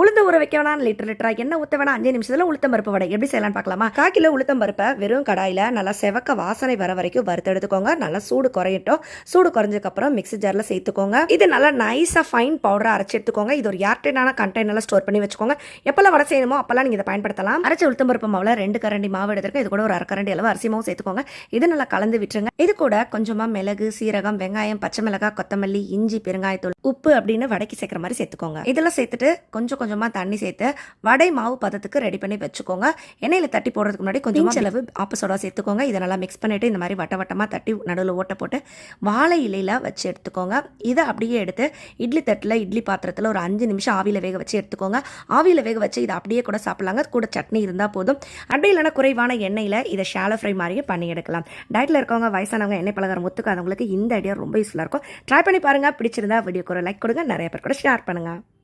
உளுந்து ஊற வைக்க வேணாம் லிட்டர் லிட்டரா என்ன ஊற்ற வேணாம் அஞ்சு நிமிஷத்தில் உளுத்தம் பருப்பு வடை. எப்படி செய்யலாம்னு பார்க்கலாமா? கால் உளுத்தம் பருப்பை வெறும் கடாயில் நல்லா செவக்க வாசனை வர வரைக்கும் வறுத்து எடுத்துக்கோங்க நல்லா சூடு குறையட்டும். சூடு குறைஞ்சதுக்கப்புறம் மிக்ஸி ஜாரில் சேர்த்துக்கோங்க. இது நல்லா நைஸாக ஃபைன் பவுடராக அரைச்சி எடுத்துக்கோங்க. இது ஒரு ஏர்டைனான கண்டெய்னரில் ஸ்டோர் பண்ணி வச்சுக்கோங்க. எப்போல்லாம் வடை செய்யணுமோ அப்போல்லாம் நீங்கள் இதை பயன்படுத்தலாம். அரைச்ச உளுத்தம் பருப்பு மாவில் ரெண்டு கரண்டி மாவு எடுத்துருக்கேன். இது கூட ஒரு அரை கரண்டி அளவு அரிசி மாவு சேர்த்துக்கோங்க. இது நல்லா கலந்து விட்டுருங்க. இது கூட கொஞ்சமாக மிளகு சீரகம் வெங்காயம் பச்சை மிளகாய் கொத்தமல்லி இஞ்சி பெருங்காயத்தூள் உப்பு அப்படின்னு வடைக்கு சேர்க்குற மாதிரி சேர்த்துக்கோங்க. இதெல்லாம் சேர்த்துட்டு கொஞ்சம் கொஞ்சமாக தண்ணி சேர்த்து வடை மாவு பதத்துக்கு ரெடி பண்ணி வச்சுக்கோங்க. எண்ணெயில் தட்டி போடுறதுக்கு முன்னாடி கொஞ்சம் செலவு ஆப்ப சோடா சேர்த்துக்கோங்க. இதை நல்லா மிக்ஸ் பண்ணிவிட்டு இந்த மாதிரி வட்ட வட்டமாக தட்டி நடுவில் ஓட்டை போட்டு வாழை இலையில் வச்சு எடுத்துக்கோங்க. இதை அப்படியே எடுத்து இட்லி தட்டில் இட்லி பாத்திரத்தில் ஒரு அஞ்சு நிமிஷம் ஆவியில் வேக வச்சு எடுத்துக்கோங்க. ஆவியில் வேக வச்சு இதை அப்படியே கூட சாப்பிட்லாங்க. கூட சட்னி இருந்தால் போதும். அப்படி இல்லைன்னா குறைவான எண்ணெயில் இதை ஷாலோ ஃப்ரை மாதிரியே பண்ணி எடுக்கலாம். டயட்டில் இருக்கவங்க வயசானவங்க எண்ணெய் பலகாரம் ஒத்துக்காதவங்களுக்கு இந்த ஐடியா ரொம்ப யூஸ்ஃபுல்லாக இருக்கும். ட்ரை பண்ணி பாருங்கள் பிடிச்சிருந்தா வீடியோக்கு ஒரு லைக் கொடுங்க. நிறைய பேர் கூட ஷேர் பண்ணுங்கள்